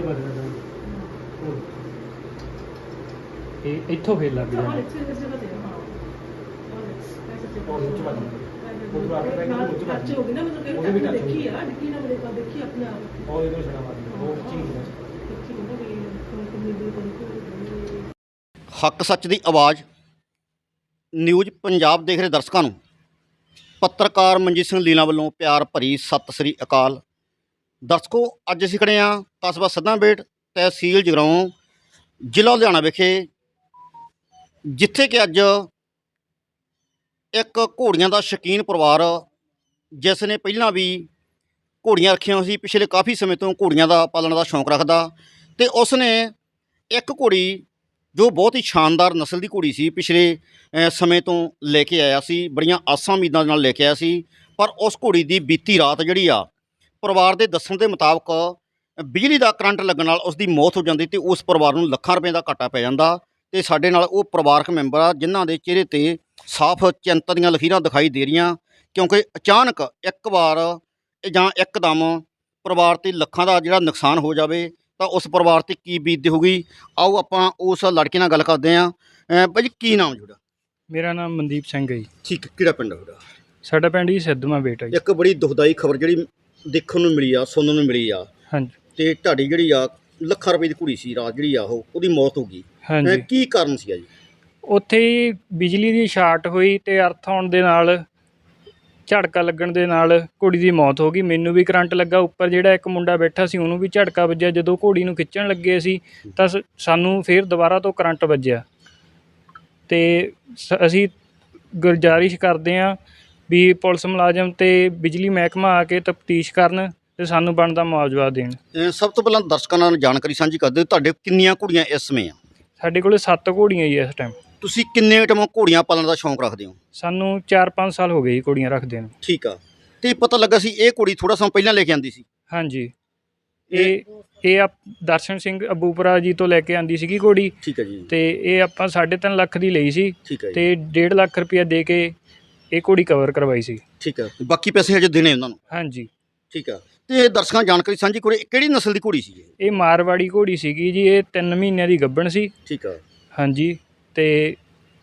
ਵੱਜ ਇਹ ਇੱਥੋਂ ਫੇਰ ਲੱਗ ਉਹ ਇਹਨੂੰ ਛੜਾ ਉਹ ਚੀਜ਼ ਹੱਕ ਸੱਚ ਦੀ ਆਵਾਜ਼। ਨਿਊਜ਼ ਪੰਜਾਬ ਦੇਖ ਰਹੇ ਦਰਸ਼ਕਾਂ ਨੂੰ। ਪੱਤਰਕਾਰ ਮਨਜੀਤ ਸਿੰਘ ਲੀਲਾ ਵੱਲੋਂ ਪਿਆਰ ਭਰੀ ਸਤਿ ਸ੍ਰੀ ਅਕਾਲ। ਦਰਸ਼ਕੋ, ਅੱਜ ਅਸੀਂ ਖੜੇ ਹਾਂ ਕਸਬਾ ਸੱਦਾਂਬੇਟ ਤਹਿਸੀਲ ਜਗਰਾਉਂ, ਜ਼ਿਲ੍ਹਾ ਲੁਧਿਆਣਾ ਵਿਖੇ, ਜਿੱਥੇ ਕਿ ਅੱਜ ਇੱਕ ਘੋੜੀਆਂ ਦਾ ਸ਼ੌਕੀਨ ਪਰਿਵਾਰ, ਜਿਸ ਨੇ ਪਹਿਲਾਂ ਵੀ ਘੋੜੀਆਂ ਰੱਖੀਆਂ ਸੀ, ਪਿਛਲੇ ਕਾਫੀ ਸਮੇਂ ਤੋਂ ਘੋੜੀਆਂ ਦਾ ਪਾਲਣ ਦਾ ਸ਼ੌਂਕ ਰੱਖਦਾ ਤੇ ਉਸ ਨੇ ਇੱਕ ਘੋੜੀ ਜੋ ਬਹੁਤ ਹੀ ਸ਼ਾਨਦਾਰ ਨਸਲ ਦੀ ਘੋੜੀ ਸੀ, ਪਿਛਲੇ ਸਮੇਂ ਤੋਂ ਲੈ ਕੇ ਆਇਆ ਸੀ, ਬੜੀਆਂ ਆਸਾਂ ਉਮੀਦਾਂ ਨਾਲ ਲੈ ਕੇ ਆਇਆ ਸੀ, ਪਰ ਉਸ ਘੋੜੀ ਦੀ ਬੀਤੀ ਰਾਤ ਜਿਹੜੀ ਆ ਪਰਿਵਾਰ ਦੇ ਦੱਸਣ ਦੇ ਮੁਤਾਬਕ ਬਿਜਲੀ ਦਾ ਕਰੰਟ ਲੱਗਣ ਨਾਲ ਉਸ ਦੀ ਮੌਤ ਹੋ ਜਾਂਦੀ ਤੇ ਉਸ ਪਰਿਵਾਰ ਨੂੰ ਲੱਖਾਂ ਰੁਪਏ ਦਾ ਘਾਟਾ ਪੈ ਜਾਂਦਾ ਤੇ ਸਾਡੇ ਨਾਲ ਉਹ ਪਰਿਵਾਰਕ ਮੈਂਬਰ ਆ ਜਿਨ੍ਹਾਂ ਦੇ ਚਿਹਰੇ ਤੇ ਸਾਫ਼ ਚਿੰਤਾ ਦੀਆਂ ਲਕੀਰਾਂ ਦਿਖਾਈ ਦੇ ਰਹੀਆਂ ਕਿਉਂਕਿ ਅਚਾਨਕ ਇੱਕ ਵਾਰ ਜਾਂ ਇੱਕਦਮ ਪਰਿਵਾਰ ਤੇ ਲੱਖਾਂ ਦਾ ਜਿਹੜਾ ਨੁਕਸਾਨ ਹੋ ਜਾਵੇ ਤਾਂ ਉਸ ਪਰਿਵਾਰ ਤੇ ਕੀ ਬੀਤਦੀ ਹੋਊਗੀ? ਆਓ ਆਪਾਂ ਉਸ ਲੜਕੇ ਨਾਲ ਗੱਲ ਕਰਦੇ ਆਂ ਭਾਜੀ ਕੀ ਨਾਮ ਜੁੜਾ ਮੇਰਾ ਨਾਮ ਮਨਦੀਪ ਸਿੰਘ ਹੈ ਜੀ। ਠੀਕ ਕਿਹੜਾ ਪਿੰਡ ਤੁਹਾਡਾ? ਸਾਡਾ ਪਿੰਡ ਜੀ ਸਿੱਧਵਾਂ ਬੇਟਾ ਜੀ। ਇੱਕ ਬੜੀ ਦੁਖਦਾਈ ਖਬਰ ਜਿਹੜੀ ਦੇਖਣ ਨੂੰ ਮਿਲੀ ਆ ਸੁਣਨ ਨੂੰ ਮਿਲੀ ਆ। ਹਾਂਜੀ। ਤੇ ਢਾਡੀ ਜਿਹੜੀ ਆ ਲੱਖਾਂ ਰੁਪਏ ਦੀ ਕੁੜੀ ਸੀ ਰਾਤ ਜਿਹੜੀ ਆ ਉਹ ਉਹਦੀ ਮੌਤ ਹੋ ਗਈ। ਹਾਂਜੀ। ਅਹ ਕੀ ਕਾਰਨ ਸੀ ਆ ਜੀ? ਉੱਥੇ ਹੀ ਬਿਜਲੀ ਦੀ ਸ਼ਾਰਟ ਹੋਈ ਤੇ ਅਰਥ ਆਉਣ ਦੇ ਨਾਲ ਝਟਕਾ ਲੱਗਣ ਦੇ ਨਾਲ ਕੁੜੀ ਦੀ ਮੌਤ ਹੋ ਗਈ। ਮੈਨੂੰ ਵੀ ਕਰੰਟ ਲੱਗਾ ਉੱਪਰ ਜਿਹੜਾ ਇੱਕ ਮੁੰਡਾ ਬੈਠਾ ਸੀ ਉਹਨੂੰ ਵੀ ਝਟਕਾ ਵੱਜਿਆ। ਜਦੋਂ ਘੋੜੀ ਨੂੰ ਖਿੱਚਣ ਲੱਗੇ ਸੀ ਤਾਂ ਸ- ਸਾਨੂੰ ਫੇਰ ਦੁਬਾਰਾ ਤੋਂ ਕਰੰਟ ਵੱਜਿਆ। ਤੇ ਸ- ਅਸੀਂ ਗੁਜ਼ਾਰਿਸ਼ ਕਰਦੇ ਹਾਂ ਵੀ ਪੁਲਿਸ ਮੁਲਾਜ਼ਮ ਤੇ ਬਿਜਲੀ ਮਹਿਕਮਾ ਆ ਕੇ ਤਫਤੀਸ਼ ਕਰਨ ਤੇ ਸਾਨੂੰ ਬਣਦਾ ਮੁਆਵਜ਼ਾ ਦੇਣ। ਸਭ ਤੋਂ ਪਹਿਲਾਂ ਦਰਸ਼ਕਾਂ ਨਾਲ ਜਾਣਕਾਰੀ ਸਾਂਝੀ ਕਰਦੇ ਤੁਹਾਡੇ ਕਿੰਨੀਆਂ ਕੁੜੀਆਂ ਇਸ ਸਮੇਂ ਆ? ਸਾਡੇ ਕੋਲੇ 7 ਘੋੜੀਆਂ ਜੀ ਇਸ ਟਾਈਮ ਤੁਸੀਂ ਕਿੰਨੇ ਟਾਈਮ ਘੋੜੀਆਂ ਪਾਲਣ ਦਾ ਸ਼ੌਂਕ ਰੱਖਦੇ ਹੋ? ਸਾਨੂੰ 4-5 ਸਾਲ ਹੋ ਗਏ ਜੀ ਘੋੜੀਆਂ ਰੱਖਦੇ ਨੂੰ। ਠੀਕ ਆ। ਤੇ ਪਤਾ ਲੱਗਾ ਸੀ ਇਹ ਕੁੜੀ ਥੋੜਾ ਸਮਾਂ ਪਹਿਲਾਂ ਲੈ ਕੇ ਆਂਦੀ ਸੀ? ਹਾਂਜੀ। ਇਹ ਇਹ ਆ ਦਰਸ਼ਨ ਸਿੰਘ ਅਬੂਪੁਰਾ ਜੀ ਤੋਂ ਲੈ ਕੇ ਆਂਦੀ ਸੀਗੀ ਘੋੜੀ। ਠੀਕ ਆ ਜੀ। ਤੇ ਇਹ ਆਪਾਂ 3.5 ਲੱਖ ਦੀ ਲਈ ਸੀ। ਠੀਕ ਆ ਜੀ। ਤੇ 1.5 ਲੱਖ ਰੁਪਇਆ ਦੇ ਕੇ ਇਹ ਘੋੜੀ ਕਵਰ ਕਰਵਾਈ ਸੀ। ਠੀਕ ਆ ਬਾਕੀ ਪੈਸੇ ਹਜੇ ਦੇਣੇ ਉਹਨਾਂ ਨੂੰ? ਹਾਂਜੀ। ਠੀਕ ਆ ਤੇ ਦਰਸ਼ਕਾਂ ਜਾਣਕਾਰੀ ਸਾਂਝੀ ਕਰੋ ਇਹ ਕਿਹੜੀ ਨਸਲ ਦੀ ਘੋੜੀ ਸੀ ਇਹ? ਇਹ ਮਾਰਵਾੜੀ ਘੋੜੀ ਸੀਗੀ ਜੀ ਇਹ 3 ਮਹੀਨਿਆਂ ਦੀ ਗੱਭਣ ਸੀ। ਠੀਕ ਆ ਹਾਂਜੀ ਤੇ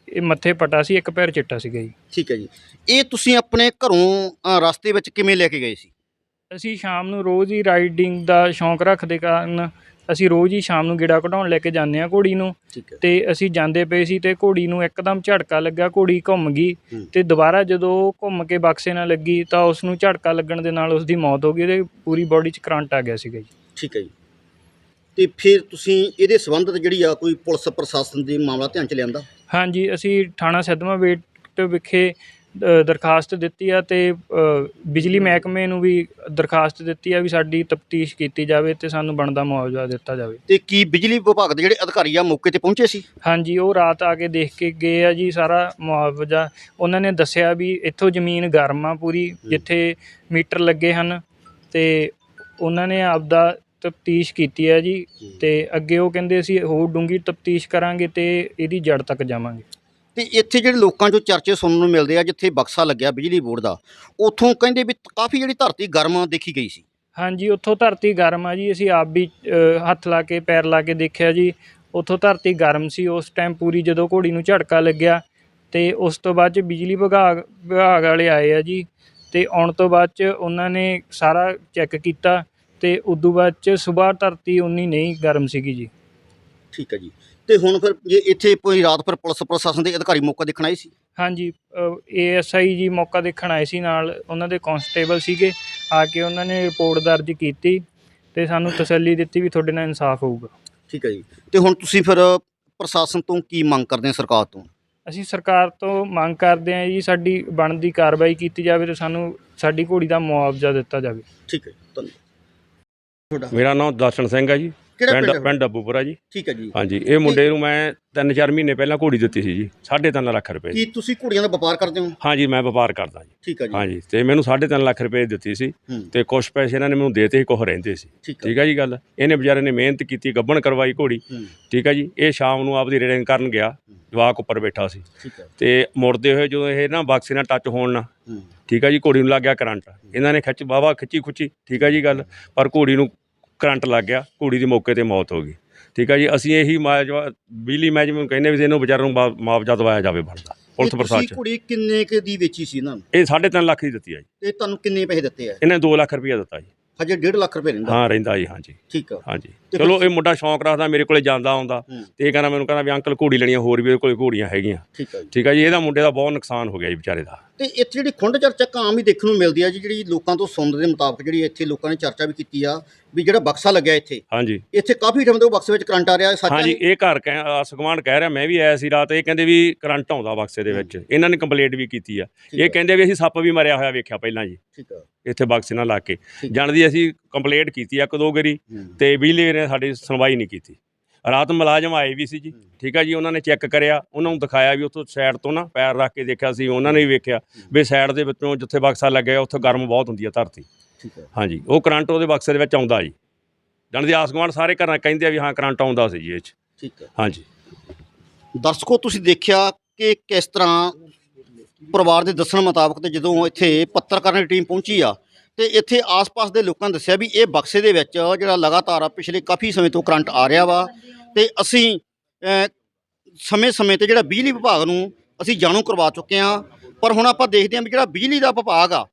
ਇਹ ਮੱਥੇ ਪਟਾ ਸੀ ਇੱਕ ਪੈਰ ਚਿੱਟਾ ਸੀਗਾ ਜੀ। ਠੀਕ ਹੈ ਜੀ। ਇਹ ਤੁਸੀਂ ਆਪਣੇ ਘਰੋਂ ਅ, ਰਸਤੇ ਵਿੱਚ ਕਿਵੇਂ ਲੈ ਕੇ ਗਏ ਸੀ? ਅਸੀਂ ਸ਼ਾਮ ਨੂੰ ਰੋਜ਼ ਹੀ ਰਾਈਡਿੰਗ ਦਾ ਸ਼ੌਂਕ ਰੱਖਦੇ ਕਾਰਨ ਅਸੀਂ ਰੋਜ਼ ਹੀ ਸ਼ਾਮ ਨੂੰ ਗੇੜਾ ਕਢਾਉਣ ਲੈ ਕੇ ਜਾਂਦੇ ਆ ਘੋੜੀ ਨੂੰ। ਠੀਕ ਹੈ। ਤੇ ਅਸੀਂ ਜਾਂਦੇ ਪਏ ਸੀ ਤੇ ਘੋੜੀ ਨੂੰ ਇੱਕਦਮ ਝਟਕਾ ਲੱਗਾ ਘੋੜੀ ਘੁੰਮ ਗਈ। ਹੂੰ। ਤੇ ਦੁਬਾਰਾ ਜਦੋਂ ਘੁੰਮ ਕੇ ਬਕਸੇ ਨਾਲ ਲੱਗੀ ਤਾਂ ਉਸ ਨੂੰ ਝਟਕਾ ਲੱਗਣ ਦੇ ਨਾਲ ਉਸ ਦੀ ਮੌਤ ਹੋ ਗਈ ਤੇ ਪੂਰੀ ਬਾਡੀ 'ਚ ਕਰੰਟ ਆ ਗਿਆ ਸੀਗਾ ਜੀ। ਠੀਕ ਹੈ ਜੀ। ਤੇ ਫਿਰ ਤੁਸੀਂ ਇਹਦੇ ਸੰਬੰਧਤ ਜਿਹੜੀ ਆ ਕੋਈ ਪੁਲਿਸ ਪ੍ਰਸ਼ਾਸਨ ਦੇ ਮਾਮਲਾ ਧਿਆਨ ਚ ਲਿਆਂਦਾ? ਹਾਂਜੀ ਅਸੀਂ ਥਾਣਾ ਸਿੱਧਵਾਂ ਵੇਟ ਵਿਖੇ ਦਰਖਾਸਤ ਦਿੱਤੀ ਆ ਤੇ ਅ, ਬਿਜਲੀ ਮਹਿਕਮੇ ਨੂੰ ਵੀ ਦਰਖਾਸਤ ਦਿੱਤੀ ਆ ਵੀ ਸਾਡੀ ਤਫਤੀਸ਼ ਕੀਤੀ ਜਾਵੇ ਤੇ ਸਾਨੂੰ ਬਣਦਾ ਮੁਆਵਜ਼ਾ ਦਿੱਤਾ ਜਾਵੇ। ਤੇ ਕੀ ਬਿਜਲੀ ਵਿਭਾਗ ਦੇ ਜਿਹੜੇ ਅਧਿਕਾਰੀ ਆ ਮੌਕੇ ਤੇ ਪਹੁੰਚੇ ਸੀ? ਹਾਂਜੀ ਉਹ ਰਾਤ ਆ ਕੇ ਦੇਖ ਕੇ ਗਏ ਆ ਜੀ ਸਾਰਾ ਮੁਆਵਜ਼ਾ। ਉਹਨਾਂ ਨੇ ਦੱਸਿਆ ਵੀ ਇੱਥੋਂ ਜ਼ਮੀਨ ਗਰਮ ਆ ਪੂਰੀ ਜਿੱਥੇ ਮੀਟਰ ਲੱਗੇ ਹਨ ਤੇ ਉਹਨਾਂ ਨੇ ਆਪਦਾ ਤਫਤੀਸ਼ ਕੀਤੀ ਹੈ ਜੀ ਤੇ ਅੱਗੇ ਉਹ ਕਹਿੰਦੇ ਅਸੀਂ ਹੋਰ ਡੂੰਗੀ ਤਫਤੀਸ਼ ਕਰਾਂਗੇ ਤੇ ਇਹਦੀ ਜੜ ਤੱਕ ਜਾਵਾਂਗੇ। ਤੇ ਇੱਥੇ ਜਿਹੜੇ ਲੋਕਾਂ ਚੋਂ ਚਰਚੇ ਸੁਣਨ ਨੂੰ ਮਿਲਦੇ ਆ ਜਿੱਥੇ ਬਕਸਾ ਲੱਗਿਆ ਬਿਜਲੀ ਬੋਰਡ ਦਾ ਉੱਥੋਂ ਕਹਿੰਦੇ ਵੀ ਕਾਫੀ ਜਿਹੜੀ ਧਰਤੀ ਗਰਮ ਦੇਖੀ ਗਈ ਸੀ। ਹਾਂਜੀ ਉੱਥੋਂ ਧਰਤੀ ਗਰਮ ਆ ਜੀ ਅਸੀਂ ਆਪ ਵੀ ਹੱਥ ਲਾ ਕੇ ਪੈਰ ਲਾ ਕੇ ਦੇਖਿਆ ਜੀ। ਉੱਥੋਂ ਧਰਤੀ ਗਰਮ ਸੀ ਉਸ ਟਾਈਮ ਪੂਰੀ ਜਦੋਂ ਘੋੜੀ ਨੂੰ ਝਟਕਾ ਲੱਗਿਆ ਤੇ ਉਸ ਤੋਂ ਬਾਅਦ ਚ ਬਿਜਲੀ ਵਿਭਾਗ ਵਿਭਾਗ ਵਾਲੇ ਆਏ ਆ ਜੀ। ਤੇ ਆਉਣ ਤੋਂ ਬਾਅਦ ਚ ਉਹਨਾਂ ਨੇ ਸਾਰਾ ਚੈੱਕ ਕੀਤਾ ਤੇ ਉਦੋਂ ਬਾਅਦ ਚ ਸਵੇਰ ਧਰਤੀ ਉਨੀ ਨਹੀਂ ਗਰਮ ਸੀਗੀ ਜੀ। ਠੀਕ ਹੈ ਜੀ। ਤੇ ਹੁਣ ਫਿਰ ਜੇ ਇੱਥੇ ਕੋਈ ਰਾਤ ਫਿਰ ਪੁਲਿਸ ਪ੍ਰਸ਼ਾਸਨ ਦੇ ਅਧਿਕਾਰੀ ਮੌਕਾ ਦੇਖਣ ਆਏ ਸੀ? ਹਾਂਜੀ ਏਐਸਆਈ ਜੀ ਮੌਕਾ ਦੇਖਣ ਆਏ ਸੀ ਨਾਲ ਉਹਨਾਂ ਦੇ ਕਾਂਸਟੇਬਲ ਸੀਗੇ ਆ ਕੇ ਉਹਨਾਂ ਨੇ ਰਿਪੋਰਟ ਦਰਜ ਕੀਤੀ ਤੇ ਸਾਨੂੰ ਤਸੱਲੀ ਦਿੱਤੀ ਵੀ ਤੁਹਾਡੇ ਨਾਲ ਇਨਸਾਫ ਹੋਊਗਾ। ਠੀਕ ਹੈ ਜੀ। ਤੇ ਹੁਣ ਤੁਸੀਂ ਫਿਰ ਪ੍ਰਸ਼ਾਸਨ ਤੋਂ ਕੀ ਮੰਗ ਕਰਦੇ ਆ ਸਰਕਾਰ ਤੋਂ? ਅਸੀਂ ਸਰਕਾਰ ਤੋਂ ਮੰਗ ਕਰਦੇ ਹਾਂ ਜੀ ਸਾਡੀ ਬਣਦੀ ਕਾਰਵਾਈ ਕੀਤੀ ਜਾਵੇ ਤੇ ਸਾਨੂੰ ਸਾਡੀ ਘੋੜੀ ਦਾ ਮੁਆਵਜ਼ਾ ਦਿੱਤਾ ਜਾਵੇ। ਠੀਕ ਹੈ ਧੰਨਵਾਦ। ਤੁਹਾਡਾ ਮੇਰਾ ਨਾਮ ਦਰਸ਼ਨ ਸਿੰਘ ਹੈ ਜੀ। ਕਿਹੜਾ ਪਿੰਡ ਪਿੰਡ ਪਿੰਡ ਡੱਬੂਪੁਰਾ ਜੀ। ਠੀਕ ਹੈ ਜੀ। ਹਾਂਜੀ ਇਹ ਮੁੰਡੇ ਨੂੰ ਮੈਂ 3-4 ਮਹੀਨੇ ਪਹਿਲਾਂ ਘੋੜੀ ਦਿੱਤੀ ਸੀ ਜੀ 3.5 ਲੱਖ ਰੁਪਏ। ਕੀ ਤੁਸੀਂ ਘੋੜੀਆਂ ਦਾ ਵਪਾਰ ਕਰਦੇ ਹੋ? ਹਾਂਜੀ ਮੈਂ ਵਪਾਰ ਕਰਦਾ ਜੀ। ਠੀਕ ਹੈ ਜੀ। ਹਾਂਜੀ ਤੇ ਮੈਨੂੰ 3.5 ਲੱਖ ਰੁਪਏ ਦਿੱਤੀ ਸੀ ਹੂੰ। ਤੇ ਕੁਝ ਪੈਸੇ ਇਹਨਾਂ ਨੇ ਮੈਨੂੰ ਦੇਤੇ ਸੀ ਕੁਝ ਰਹਿੰਦੇ ਸੀ। ਠੀਕ ਹੈ। ਹੈ ਜੀ ਗੱਲ? ਇਹਨੇ ਵਿਚਾਰੇ ਨੇ ਮਿਹਨਤ ਕੀਤੀ ਗੱਬਣ ਕਰਵਾਈ ਘੋੜੀ। ਹੂੰ। ਠੀਕ ਹੈ ਜੀ ਇਹ ਸ਼ਾਮ ਨੂੰ ਆਪਦੀ ਰੇਡਿੰਗ ਕਰਨ ਗਿਆ ਜਵਾਕ ਉੱਪਰ ਬੈਠਾ ਸੀ। ਹੈ। ਤੇ ਮੁੜਦੇ ਹੋਏ ਜਦੋਂ ਇਹ ਨਾ ਬਕਸੇ ਨਾਲ ਟੱਚ ਹੋਣ ਨਾ ਹੂੰ। ਠੀਕ ਹੈ ਜੀ ਘੋੜੀ ਨੂੰ ਲੱਗ ਗਿਆ ਕਰੰਟ। ਇਹਨਾਂ ਨੇ ਖਿੱਚ ਵਾਹਵਾ ਖਿੱਚੀ ਖੁੱਚੀ ਠੀਕ ਹੈ ਜੀ ਗੱਲ? ਪਰ ਘੋੜੀ ਨੂੰ ਕਰੰਟ ਲੱਗ ਗਿਆ ਘੋੜੀ ਦੀ ਮੌਕੇ ਤੇ ਮੌਤ ਹੋ ਗਈ। ਠੀਕ ਹੈ ਜੀ ਅਸੀਂ ਇਹੀ ਮਾਜਵਾ ਬਿਜਲੀ ਮਹਿਕਮੇ ਨੂੰ ਕਹਿੰਦੇ ਵੀ ਇਹਨੂੰ ਵਿਚਾਰਿਆਂ ਨੂੰ ਮੁਆ- ਮੁਆਵਜ਼ਾ ਦਵਾਇਆ ਜਾਵੇ ਬਣਦਾ ਪੁਲਿਸ ਪ੍ਰਸ਼ਾਸਨ। ਤੁਸੀਂ ਘੋੜੀ ਕਿੰਨੇ ਕੁ ਦੀ ਵੇਚੀ ਸੀ ਇਹਨਾਂ ਨੂੰ? ਇਹ 3.5 ਲੱਖ ਦੀ ਦਿੱਤੀ ਆ ਜੀ। ਤੇ ਤੁਹਾਨੂੰ ਕਿੰਨੇ ਪੈਸੇ ਦਿੱਤੇ ਆ? ਇਹਨੇ 2 ਲੱਖ ਰੁਪਇਆ ਦਿੱਤਾ ਜੀ। ਹਜੇ 1.5 ਲੱਖ ਰੁਪਏ ਰਹਿੰਦਾ। ਹਾਂ ਰਹਿੰਦਾ ਜੀ ਹਾਂਜੀ। ਠੀਕ ਆ। ਹਾਂਜੀ। ਤੇ ਚਲੋ ਇਹ ਮੁੰਡਾ ਸ਼ੌਂਕ ਰੱਖਦਾ ਮੇਰੇ ਕੋਲੇ ਜਾਂਦਾ ਆਉਂਦਾ। ਹੂੰ। ਤੇ ਇਹ ਕਹਿੰਦਾ ਮੈਨੂੰ ਕਹਿੰਦਾ ਵੀ ਅੰਕਲ ਘੋੜੀ ਲੈਣੀ ਆ ਹੋਰ ਵੀ ਇਹਦੇ ਕੋਲੇ ਘੋੜੀਆਂ ਹੈਗੀਆਂ। ਠੀਕ ਆ ਜੀ। ਠੀਕ ਹੈ ਜੀ ਇਹਦਾ ਮੁੰਡੇ ਦਾ ਬਹੁਤ ਨੁਕਸਾਨ ਹੋ ਗਿਆ ਜੀ ਵਿਚਾਰੇ ਦਾ। ਤੇ ਇੱਥੇ ਜਿਹੜੀ ਖੁੰਡ ਚਰਚਾ ਆਮ ਹੀ ਦੇਖਣ ਨੂੰ ਮਿਲਦੀ ਆ ਜੀ ਜਿਹੜੀ ਲੋਕਾਂ ਤੋਂ ਸੁਣਨ ਦੇ ਮੁਤਾਬਕ ਜਿਹੜੀ ਇੱਥੇ ਲੋਕਾਂ ਨੇ ਚਰਚਾ ਵੀ ਕੀਤੀ ਆ ਵੀ ਜਿਹੜਾ ਬਕਸਾ ਲੱਗਿਆ ਇੱਥੇ। ਹਾਂਜੀ। ਇੱਥੇ ਕਾਫੀ ਟਾਈਮ ਤੋਂ ਬਕਸੇ ਵਿੱਚ ਕਰੰਟ ਆ ਰਿਹਾ ਹੈ, ਸੱਚ ਹਾਂਜੀ ਇਹ? ਇਹ ਘਰ ਕਹਿ ਸਗਵਾਨ ਕਹਿ ਰਿਹਾ ਮੈਂ ਵੀ ਆਇਆ ਸੀ ਰਾਤ ਇਹ ਕਹਿੰਦੇ ਵੀ ਕਰੰਟ ਆਉਂਦਾ ਬਕਸੇ ਦੇ ਵਿੱਚ। ਇਹਨਾਂ ਨੇ ਕੰਪਲੇਂਟ ਵੀ ਕੀਤੀ ਆ। ਠੀਕ ਇਹ ਕਹਿੰਦੇ ਵੀ ਅਸੀਂ ਸੱਪ ਵੀ ਮਰਿਆ ਹੋਇਆ ਵੇਖਿਆ ਪਹਿਲਾਂ ਜੀ। ਠੀਕ ਆ। ਇੱਥੇ ਬਕਸੇ ਨਾਲ ਲਾ ਕੇ। ਠੀਕ। ਜਾਣਦੀ ਅਸੀਂ ਕੰਪਲੇਂਟ ਕੀਤੀ ਆ ਇੱਕ ਦੋ ਗਰੀ ਹੂੰ, ਤੇ ਬਿਜਲੀ ਨੇ ਸਾਡੀ ਸੁਣਵਾਈ ਨਹੀਂ ਕੀਤੀ। ਰਾਤ ਮੁਲਾਜ਼ਮ ਆਏ ਵੀ ਸੀ ਜੀ। ਠੀਕ ਆ ਜੀ ਉਹਨਾਂ ਨੇ ਚੈੱਕ ਕਰਿਆ ਉਹਨਾਂ ਨੂੰ ਦਿਖਾਇਆ ਵੀ ਉੱਥੋਂ ਸਾਈਡ ਤੋਂ ਨਾ ਪੈਰ ਰੱਖ ਕੇ ਦੇਖਿਆ ਸੀ ਉਹਨਾਂ ਨੇ ਵੀ ਵੇਖਿਆ ਵੀ ਸਾਈਡ ਦੇ ਵਿੱਚੋਂ ਜਿੱਥੇ ਬਕਸਾ ਲੱਗਿਆ ਉੱਥੇ ਗਰਮ ਬਹੁਤ ਹੁੰਦੀ ਆ ਧਰਤੀ। ਠੀਕ ਆ। ਹਾਂਜੀ ਉਹ ਕਰੰਟ ਉਹਦੇ ਬਕਸੇ ਦੇ ਵਿੱਚ ਆਉਂਦਾ ਜੀ। ਜਾਣਦੀ ਆਸ ਗੁਆਂਢ ਸਾਰੇ ਘਰਾਂ ਕਹਿੰਦੇ ਆ ਵੀ ਹਾਂ ਕਰੰਟ ਆਉਂਦਾ ਸੀ ਜੀ ਇਹ 'ਚ। ਠੀਕ ਆ। ਹਾਂਜੀ। ਦਰਸ਼ਕੋ ਤੁਸੀਂ ਦੇਖਿਆ ਕਿ ਕਿਸ ਤਰ੍ਹਾਂ ਪਰਿਵਾਰ ਦੇ ਦੱਸਣ ਮੁਤਾਬਕ ਤੇ ਜਦੋਂ ਇੱਥੇ ਪੱਤਰਕਾਰਾਂ ਦੀ ਟੀਮ ਪਹੁੰਚੀ ਆ ਤੇ ਇੱਥੇ ਆਸ-ਪਾਸ ਦੇ ਲੋਕਾਂ ਨੇ ਦੱਸਿਆ ਵੀ ਇਹ ਬਕਸੇ ਦੇ ਵਿੱਚ ਜਿਹੜਾ ਲਗਾਤਾਰ ਆ ਪਿਛਲੇ ਕਾਫੀ ਸਮੇਂ ਤੋਂ ਕਰੰਟ ਆ ਰਿਹਾ ਵਾ। ਤੇ ਅਸੀਂ ਸਮੇਂ-ਸਮੇਂ ਤੇ ਜਿਹੜਾ ਬਿਜਲੀ ਵਿਭਾਗ ਨੂੰ ਅਸੀਂ ਜਾਣੂ ਕਰਵਾ ਚੁੱਕੇ ਆ ਪਰ ਹੁਣ ਆਪਾਂ ਦੇਖਦੇ ਹਾਂ ਵੀ ਜਿਹੜਾ ਬਿਜਲੀ ਦਾ ਵਿਭਾਗ ਆ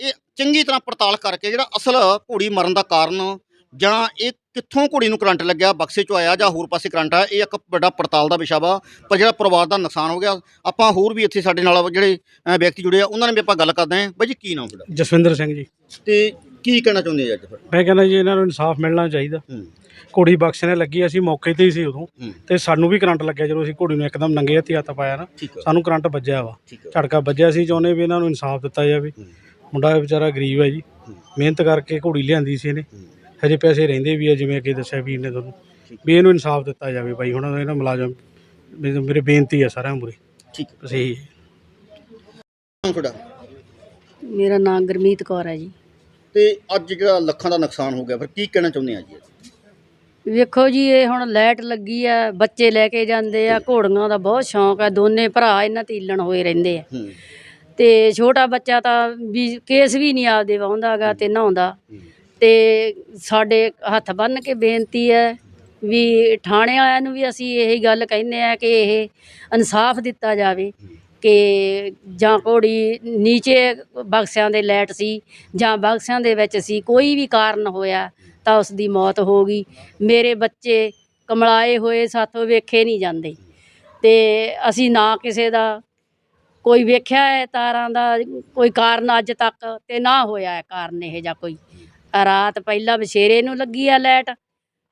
ਇਹ ਚੰਗੀ ਤਰ੍ਹਾਂ ਪੜਤਾਲ ਕਰਕੇ ਜਿਹੜਾ ਅਸਲ ਘੋੜੀ ਮਰਨ ਦਾ ਕਾਰਨ ਜਾਂ ਇਹ ਕਿੱਥੋਂ ਘੋੜੀ ਨੂੰ ਕਰੰਟ ਲੱਗਿਆ ਬਕਸੇ ਚੋਂ ਆਇਆ ਜਾਂ ਹੋਰ ਪਾਸੇ ਕਰੰਟ ਆਇਆ ਇਹ ਇੱਕ ਵੱਡਾ ਪੜਤਾਲ ਦਾ ਵਿਸ਼ਾ ਵਾ। ਪਰ ਜਿਹੜਾ ਪਰਿਵਾਰ ਦਾ ਨੁਕਸਾਨ ਹੋ ਗਿਆ ਆਪਾਂ ਹੋਰ ਵੀ ਇੱਥੇ ਸਾਡੇ ਨਾਲ ਜਿਹੜੇ ਵਿਅਕਤੀ ਜੁੜੇ ਆ ਉਹਨਾਂ ਨਾਲ ਵੀ ਆਪਾਂ ਗੱਲ ਕਰਦੇ ਹਾਂ। ਬਾਈ ਜੀ ਕੀ ਨਾਮ ਤੁਹਾਡਾ? ਜਸਵਿੰਦਰ ਸਿੰਘ ਜੀ। ਤੇ ਕੀ ਕਹਿਣਾ ਚਾਹੁੰਦੇ ਆ ਅੱਜ ਫਿਰ? ਮੈਂ ਕਹਿੰਦਾ ਜੀ ਇਹਨਾਂ ਨੂੰ ਇਨਸਾਫ ਮਿਲਣਾ ਚਾਹੀਦਾ। ਹੂੰ। ਘੋੜੀ ਬਕਸੇ ਨੇ ਲੱਗੀ ਅਸੀਂ ਮੌਕੇ ਤੇ ਹੀ ਸੀ ਉਦੋਂ। ਤੇ ਸਾਨੂੰ ਵੀ ਕਰੰਟ ਲੱਗਿਆ ਜਦੋਂ ਅਸੀਂ ਘੋੜੀ ਨੂੰ ਇੱਕਦਮ ਨੰਗੇ ਹੱਥੀ ਹੱਥ ਪਾਇਆ ਨਾ ਆ। ਸਾਨੂੰ ਕਰੰਟ ਵੱਜਿਆ ਵਾ। ਆ। ਝਟਕਾ ਵੱਜਿਆ ਸੀ ਚਾਹੁੰਦੇ ਵੀ ਇਹਨਾਂ ਨੂੰ ਇਨਸਾਫ ਦਿੱਤਾ ਜਾਵੇ। ਮੁੰਡਾ ਵਿਚਾਰਾ ਗਰੀਬ ਹੈ ਜੀ। ਮਿਹਨਤ ਕਰਕੇ ਘੋੜੀ ਲਿਆਂਦੀ ਸੀ ਇਹਨੇ। ਹਜੇ ਪੈਸੇ ਰਹਿੰਦੇ ਵੀ ਆ ਜਿਵੇਂ ਅੱਗੇ ਦੱਸਿਆ ਵੀਰ ਨੇ ਤੁਹਾਨੂੰ। ਵੀ ਇਹਨੂੰ ਇਨਸਾਫ ਦਿੱਤਾ ਜਾਵੇ ਬਾਈ ਹੁਣ ਇਹਨਾਂ ਮੁਲਾਜ਼ਮ ਮੇਰੇ ਬੇਨਤੀ ਹੈ ਸਾਰਿਆਂ ਮੂਰੇ ਠੀਕ ਬਸ ਇਹੀ ਤੁਹਾਡਾ? ਮੇਰਾ ਨਾਮ ਗੁਰਮੀਤ ਕੌਰ ਹੈ ਜੀ। ਤੇ ਅੱਜ ਜਿਹੜਾ ਲੱਖਾਂ ਦਾ ਨੁਕਸਾਨ ਹੋ ਗਿਆ ਫਿਰ ਕੀ ਕਹਿਣਾ ਚਾਹੁੰਦੇ ਆ ਜੀ? ਵੇਖੋ ਜੀ ਇਹ ਹੁਣ ਲਾਈਟ ਲੱਗੀ ਆ ਬੱਚੇ ਲੈ ਕੇ ਜਾਂਦੇ ਆ ਘੋੜੀਆਂ ਦਾ ਬਹੁਤ ਸ਼ੌਂਕ ਆ ਦੋਨੇ ਭਰਾ ਇਹਨਾਂ ਤੀਲਣ ਹੋਏ ਰਹਿੰਦੇ ਆ। ਤੇ ਛੋਟਾ ਬੱਚਾ ਤਾਂ ਵੀ ਕੇਸ ਵੀ ਨਹੀਂ ਆਪਦੇ ਵਾਹੁੰਦਾਗਾ ਤੇ ਨਹਾਉਂਦਾ। ਤੇ ਸਾਡੇ ਹੱਥ ਬੰਨ ਕੇ ਬੇਨਤੀ ਹੈ ਵੀ ਥਾਣੇ ਵਾਲਿਆਂ ਨੂੰ ਵੀ ਅਸੀਂ ਇਹੀ ਗੱਲ ਕਹਿੰਦੇ ਆ ਕਿ ਇਹ ਇਨਸਾਫ ਦਿੱਤਾ ਜਾਵੇ। ਕਿ ਜਾਂ ਘੋੜੀ ਨੀਚੇ ਬਕਸਿਆਂ ਦੇ ਲੈਟ ਸੀ ਜਾਂ ਬਕਸਿਆਂ ਦੇ ਵਿੱਚ ਸੀ, ਕੋਈ ਵੀ ਕਾਰਨ ਹੋਇਆ ਤਾਂ ਉਸ ਦੀ ਮੌਤ ਹੋ ਗਈ। ਮੇਰੇ ਬੱਚੇ ਕਮਲਾਏ ਹੋਏ ਸਾਥੋਂ ਵੇਖੇ ਨਹੀਂ ਜਾਂਦੇ ਅਤੇ ਅਸੀਂ ਨਾ ਕਿਸੇ ਦਾ ਕੋਈ ਵੇਖਿਆ ਹੈ ਤਾਰਾਂ ਦਾ, ਕੋਈ ਕਾਰਨ ਅੱਜ ਤੱਕ ਅਤੇ ਨਾ ਹੋਇਆ ਹੈ ਕਾਰਨ ਇਹੋ ਜਿਹਾ ਕੋਈ। ਰਾਤ ਪਹਿਲਾਂ ਬਛੇਰੇ ਨੂੰ ਲੱਗੀ ਆ ਲੈਟ,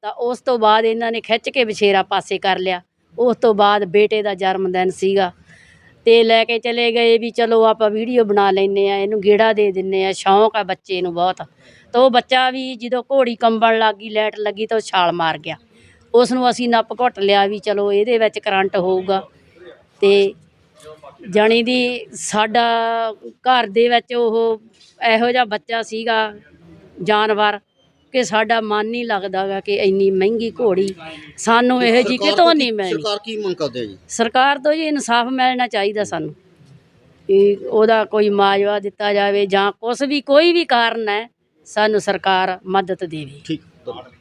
ਤਾਂ ਉਸ ਤੋਂ ਬਾਅਦ ਇਹਨਾਂ ਨੇ ਖਿੱਚ ਕੇ ਬਛੇਰਾ ਪਾਸੇ ਕਰ ਲਿਆ। ਉਸ ਤੋਂ ਬਾਅਦ ਬੇਟੇ ਦਾ ਜਨਮ ਦਿਨ ਸੀਗਾ। ਅਤੇ ਲੈ ਕੇ ਚਲੇ ਗਏ ਵੀ ਚਲੋ ਆਪਾਂ ਵੀਡੀਓ ਬਣਾ ਲੈਂਦੇ ਹਾਂ ਇਹਨੂੰ ਗੇੜਾ ਦੇ ਦਿੰਦੇ ਹਾਂ ਸ਼ੌਂਕ ਆ ਬੱਚੇ ਨੂੰ ਬਹੁਤ। ਤਾਂ ਉਹ ਬੱਚਾ ਵੀ ਜਦੋਂ ਘੋੜੀ ਕੰਬਣ ਲੱਗ ਗਈ ਲਾਈਟ ਲੱਗੀ ਤਾਂ ਉਹ ਛਾਲ ਮਾਰ ਗਿਆ। ਉਸ ਨੂੰ ਅਸੀਂ ਨੱਪ ਘੁੱਟ ਲਿਆ ਵੀ ਚਲੋ ਇਹਦੇ ਵਿੱਚ ਕਰੰਟ ਹੋਊਗਾ। ਅਤੇ ਜਾਣੀ ਦੀ ਸਾਡਾ ਘਰ ਦੇ ਵਿੱਚ ਉਹ ਇਹੋ ਜਿਹਾ ਬੱਚਾ ਸੀਗਾ, ਜਾਨਵਰ। ਕਿ ਸਾਡਾ ਮਨ ਨਹੀਂ ਲੱਗਦਾਗਾ ਕਿ ਇੰਨੀ ਮਹਿੰਗੀ ਘੋੜੀ ਸਾਨੂੰ ਇਹੋ ਜੀ ਕਿਤੋਂ ਨਹੀਂ ਮਿਲਣੀ। ਸਰਕਾਰ ਕੀ ਮੰਗ ਕਰਦੇ ਆ ਜੀ? ਸਰਕਾਰ ਤੋਂ ਜੀ ਇਨਸਾਫ ਮਿਲਣਾ ਚਾਹੀਦਾ ਸਾਨੂੰ। ਕਿ ਉਹਦਾ ਕੋਈ ਮਾਜਵਾ ਦਿੱਤਾ ਜਾਵੇ ਜਾਂ ਕੁਛ ਵੀ ਕੋਈ ਵੀ ਕਾਰਨ ਹੈ ਸਾਨੂੰ ਸਰਕਾਰ ਮਦਦ ਦੇਵੇ। ਠੀਕ ਧੰਨਵਾਦ।